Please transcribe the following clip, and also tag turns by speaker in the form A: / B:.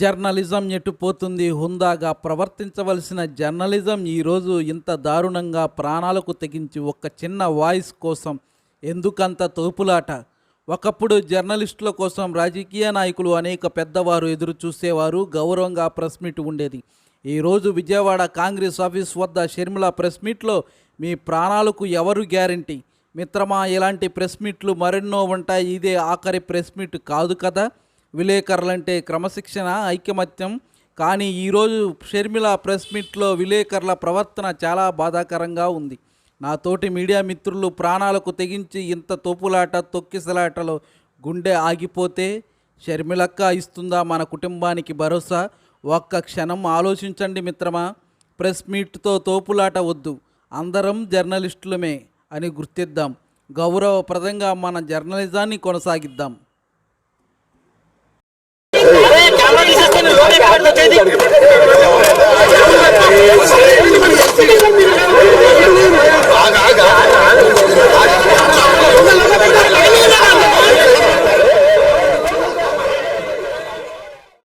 A: Journalism ఎటుపోతుంది హుందాగా ప్రవర్తించవలసిన journalism ఈరోజు ఇంత దారుణంగా ప్రాణాలకు తెగించి ఒక చిన్న వాయిస్ కోసం ఎందుకంత తోపులాట? ఒకప్పుడు జర్నలిస్టుల కోసం రాజకీయ నాయకులు అనేక పెద్దవారు ఎదురు చూసేవారు గౌరవంగా ప్రెస్ మీట్ ఉండేది. ఈరోజు విజయవాడ కాంగ్రెస్ ఆఫీస్ వద్ద షర్మిల ప్రెస్ మీట్లో మీ ప్రాణాలకు ఎవరు గ్యారంటీ? మిత్రమా ఇలాంటి ప్రెస్ మీట్లు మరెన్నో ఉంటాయి ఇదే ఆఖరి ప్రెస్ మీట్ కాదు కదా? విలేకరులంటే క్రమశిక్షణ ఐకమత్యం. కానీ ఈరోజు షర్మిల ప్రెస్ మీట్లో విలేకరుల ప్రవర్తన చాలా బాధాకరంగా ఉంది. నా తోటి మీడియా మిత్రులు ప్రాణాలకు తెగించి ఇంత తోపులాట తొక్కిసలాటలో గుండె ఆగిపోతే షర్మిలక్క ఇస్తుందా మన కుటుంబానికి భరోసా? ఒక్క క్షణం ఆలోచించండి మిత్రమా ప్రెస్ మీట్తో తోపులాట వద్దు. అందరం జర్నలిస్టులమే అని గుర్తిద్దాం. గౌరవప్రదంగా మన జర్నలిజాన్ని కొనసాగిద్దాం.